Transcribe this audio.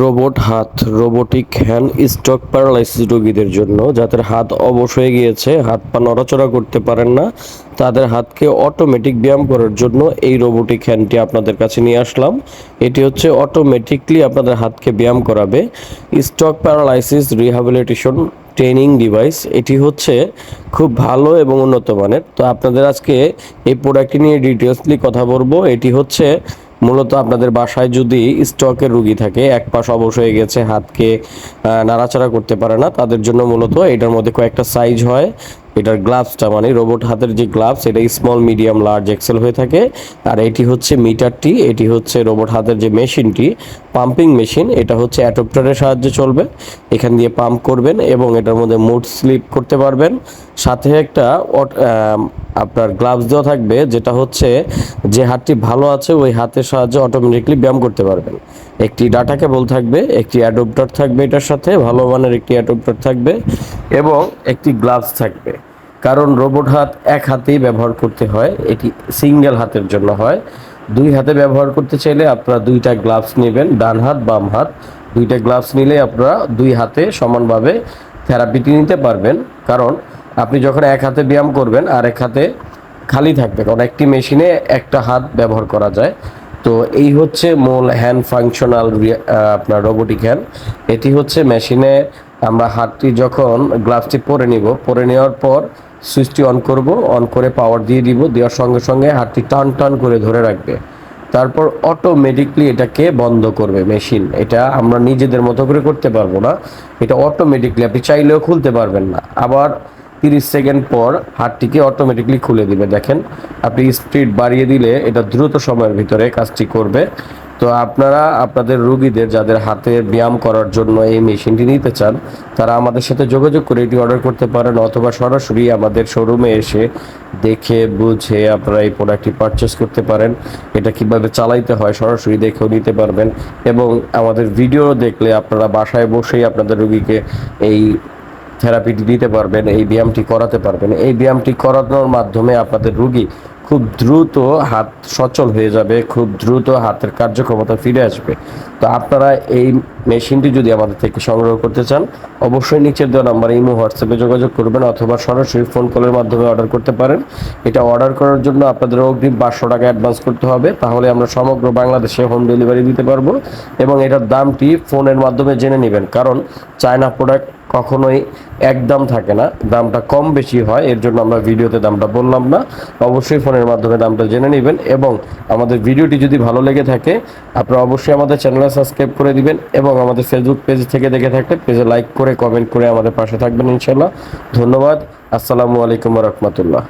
Robot হাত, robotic hand stock paralysis রোগীদের জন্য, যাদের হাত অবশ হয়ে গিয়েছে, হাত পা নড়াচড়া করতে পারেন না, তাদের হাতকে অটোমেটিক ব্যায়াম করার জন্য এই রোবোটিক হ্যান্ডটি আপনাদের কাছে নিয়ে আসলাম। এটি হচ্ছে অটোমেটিকলি আপনাদের হাতকে ব্যায়াম করাবে। Stroke paralysis rehabilitation training device, এটি হচ্ছে খুব ভালো এবং উন্নত মানের। তো আপনাদের আজকে এই প্রোডাক্টটি নিয়ে ডিটেলসলি কথা বলব। এটি হচ্ছে মূলত আপনাদের বাসায় যদি স্টকের রুগী থাকে, এক পাশ অবশ হয়ে গেছে, হাতকে নাড়াচাড়া করতে পারে না, তাদের জন্য মূলত এটার মধ্যে কয়েকটা সাইজ হয়। এটার গ্লাভসটা মানে রোবট হাতের যে গ্লাভস, এটা স্মল মিডিয়াম লার্জ এক্সেল হয়ে থাকে। আর এটি হচ্ছে মিটারটি, এটি হচ্ছে রোবট হাতের যে মেশিনটি পাম্পিং মেশিন এটা হচ্ছে অ্যাডপ্টারের সাহায্যে চলবে। এখান দিয়ে পাম্প করবেন এবং এটার মধ্যে মুড স্লিপ করতে পারবেন। সাথে একটা আপনার গ্লাভস দেওয়া থাকবে, যেটা হচ্ছে যে হাতটি ভালো আছে, ওই হাতের সাহায্যে অটোমেটিকলি ব্যায়াম করতে পারবেন। একটি ডাটা কেবল থাকবে, একটি অ্যাডপ্টার থাকবে এটার সাথে, ভালো মানের একটি অ্যাডপ্টার থাকবে এবং একটি গ্লাভস থাকবে। কারণ রোবট হাত এক হাতেই ব্যবহার করতে হয়, এটি সিঙ্গেল হাতের জন্য হয়। দুই হাতে ব্যবহার করতে চাইলে আপনারা দুইটা গ্লাভস নেবেন, ডান হাত, বাম হাত। দুইটা গ্লাভস নিলে আপনারা দুই হাতে সমানভাবে থেরাপিটি নিতে পারবেন। কারণ আপনি যখন এক হাতে ব্যায়াম করবেন আর এক হাতে খালি থাকবে কারণ একটি মেশিনে একটা হাত ব্যবহার করা যায়। তো এই হচ্ছে মূল হ্যান্ড ফাংশনাল আপনার রোবোটিক হ্যান্ড এটি হচ্ছে মেশিনে আমরা হাতটি যখন গ্লাভসটি পরে নিব, পরে নেওয়ার পর সুইচটি অন করব অন করে পাওয়ার দিয়ে দিব, দেওয়ার সঙ্গে সঙ্গে হাতটি টান টান করে ধরে রাখবে। তারপর অটোমেটিকলি এটাকে বন্ধ করবে মেশিন। এটা আমরা নিজেদের মতো করে করতে পারব না। এটা অটোমেটিকলি আপনি চাইলেও খুলতে পারবেন না। আবার তিরিশ সেকেন্ড পর হাতটিকে অটোমেটিকলি খুলে দিবে। দেখেন, আপনি স্পিড বাড়িয়ে দিলে এটা দ্রুত সময়ের ভিতরে কাজটি করবে। তো আপনারা, আপনাদের রুগীদের যাদের হাতে ব্যায়াম করার জন্য এই মেশিনটি নিতে চান, তারা আমাদের সাথে যোগাযোগ করে এটি অর্ডার করতে পারেন অথবা সরাসরি আমাদের শোরুমে এসে দেখে, বুঝে আপনারা এই প্রোডাক্টটি পারচেস করতে পারেন। এটা কীভাবে চালাইতে হয় সরাসরি দেখেও নিতে পারবেন এবং আমাদের ভিডিও দেখলে আপনারা বাসায় বসেই আপনাদের রুগীকে এই থেরাপিটি দিতে পারবেন, এই ব্যায়ামটি করাতে পারবেন। এই ব্যায়ামটি করানোর মাধ্যমে আপনাদের রুগী খুব দ্রুত হাত সচল হয়ে যাবে, খুব দ্রুত হাতের কার্যক্ষমতা ফিরে আসবে। তো আপনারা এই মেশিনটি যদি আমাদের থেকে সংগ্রহ করতে চান, অবশ্যই নিচের দেওয়া নাম্বারে ইমো, হোয়াটসঅ্যাপে যোগাযোগ করবেন অথবা সরাসরি ফোন কলের মাধ্যমে অর্ডার করতে পারেন। এটা অর্ডার করার জন্য আপনাদের অগ্রিম পাঁচশো টাকা অ্যাডভান্স করতে হবে। তাহলে আমরা সমগ্র বাংলাদেশে হোম ডেলিভারি দিতে পারব এবং এটার দামটি ফোনের মাধ্যমে জেনে নেবেন। কারণ চায়না প্রোডাক্ট কখনোই একদম থাকে না। দামটা কম বেশি হয়, এর জন্য আমরা ভিডিওতে দামটা বললাম না। অবশ্যই ফোনের মাধ্যমে দামটা জেনে নেবেন এবং আমাদের ভিডিওটি যদি ভালো লেগে থাকে, আপনারা অবশ্যই আমাদের চ্যানেলে সাবস্ক্রাইব করে দিবেন এবং আমাদের ফেসবুক পেজ থেকে দেখে থাকলে পেজে লাইক করে কমেন্ট করে আমাদের পাশে থাকবেন ইনশাল্লাহ ধন্যবাদ। আসসালামু আলাইকুম রহমতুল্লাহ।